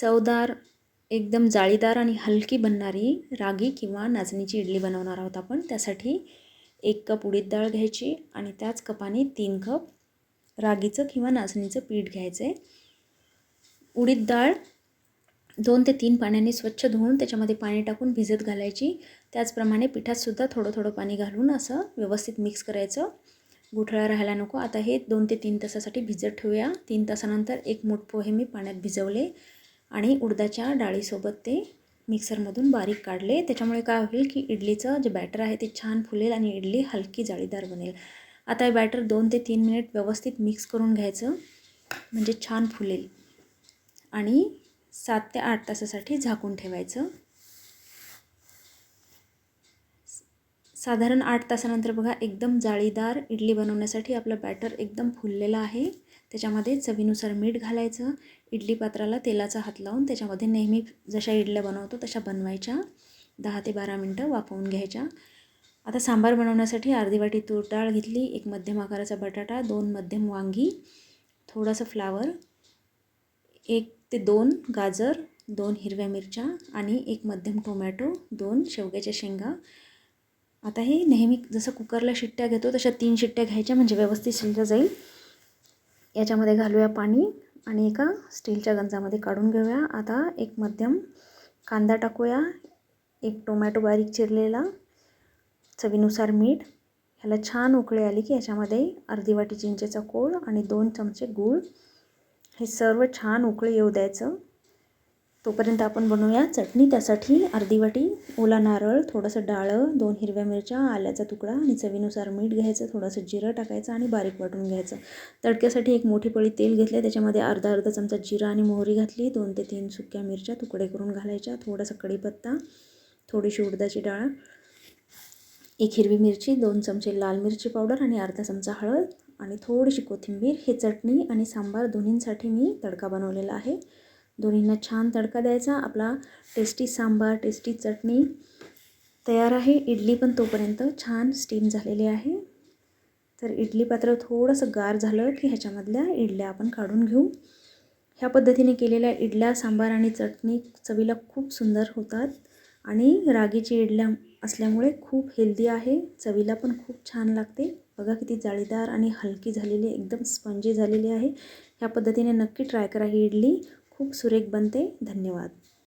चवदार एकदम जाळीदार आणि हलकी बनणारी रागी किंवा नाचणीची इडली बनवणार आहोत आपण. त्यासाठी एक कप उडीद डाळ घ्यायची आणि त्याच कपाने तीन कप रागीचं किंवा नाचणीचं पीठ घ्यायचं. आहे उडीद डाळ दोन ते तीन पाण्याने स्वच्छ धुवून त्याच्यामध्ये पाणी टाकून भिजत घालायची. त्याचप्रमाणे पिठातसुद्धा थोडं थोडं पाणी घालून असं व्यवस्थित मिक्स करायचं. गुठळा राहायला नको. आता हे दोन ते तीन तासासाठी भिजत ठेवूया. तीन तासानंतर एक मूठ पोहे मी पाण्यात भिजवले. आणि उडदाच्या डाळीसोबत ते मिक्सरमधून बारीक काढले. त्याच्यामुळे काय होईल की इडलीचं जे बॅटर आहे ते छान फुलेल आणि इडली हलकी जाळीदार बनेल. आता हे बॅटर दोन ते तीन मिनिट व्यवस्थित मिक्स करून घ्यायचं म्हणजे छान फुलेल. आणि सात ते आठ तासासाठी झाकून ठेवायचं. साधारण आठ तासानंतर बघा एकदम जाळीदार इडली बनवण्यासाठी आपलं बॅटर एकदम फुललेलं आहे. त्याच्यामध्ये चवीनुसार मीठ घालायचं इडली पात्राला तेलाचा हात लावून त्याच्यामध्ये नेहमी जशा इडल्या बनवतो तशा बनवायच्या. दहा ते बारा मिनटं वाफवून घ्यायच्या. आता सांबार बनवण्यासाठी अर्धी वाटी तूर डाळ घेतली एक मध्यम आकाराचा बटाटा दोन मध्यम वांगी थोडंसं फ्लावर एक ते दोन गाजर दोन हिरव्या मिरच्या आणि एक मध्यम टोमॅटो दोन शेवग्याच्या शेंगा. आता हे नेहमी जसं कुकरला शिट्ट्या घेतो तशा तीन शिट्ट्या घ्यायच्या म्हणजे व्यवस्थित शिजलं जाईल. याच्यामध्ये घालूया पाणी आणि एका स्टीलच्या गंजामध्ये काढून घेऊया. आता एक मध्यम कांदा टाकूया. एक टोमॅटो बारीक चिरलेला चवीनुसार मीठ. ह्याला छान उकळी आली की याच्यामध्ये अर्धी वाटी चिंचेचा कोळ आणि दोन चमचे गूळ. हे सर्व छान उकळी येऊ द्यायचं. तोपर्यंत आपण बनवूया चटणी. त्यासाठी अर्धी वाटी ओला नारळ थोडंसं डाळं दोन हिरव्या मिरच्या आल्याचा तुकडा आणि चवीनुसार मीठ घ्यायचं थोडंसं जिरं टाकायचं आणि बारीक वाटून घ्यायचं. तडक्यासाठी एक मोठी पळी तेल घेतलं त्याच्यामध्ये अर्धा अर्धा चमचा जिरा आणि मोहरी घातली. दोन ते तीन सुक्या मिरच्या तुकडे करून घालायच्या. थोडासा कढीपत्ता थोडीशी उडदाची डाळ एक हिरवी मिरची दोन चमचे लाल मिरची पावडर आणि अर्धा चमचा हळद आणि थोडीशी कोथिंबीर. हे चटणी आणि सांबार दोन्हींसाठी मी तडका बनवलेला आहे. दोन्हींना छान तडका द्यायचा. आपला टेस्टी सांबार टेस्टी चटणी तयार आहे. इडली पण तोपर्यंत छान स्टीम झालेली आहे. तर इडली पात्र थोडंसं गार झालं की ह्याच्यामधल्या इडल्या आपण काढून घेऊ. ह्या पद्धतीने केलेल्या इडल्या सांबार आणि चटणी चवीला खूप सुंदर होतात आणि रागीची इडल्या असल्यामुळे खूप हेल्दी आहे. चवीला पण खूप छान लागते. बघा किती जाळीदार आणि हलकी झालेली एकदम स्पंजी झालेली आहे. ह्या पद्धतीने नक्की ट्राय करा ही इडली. खूप सुरेख बनते. धन्यवाद.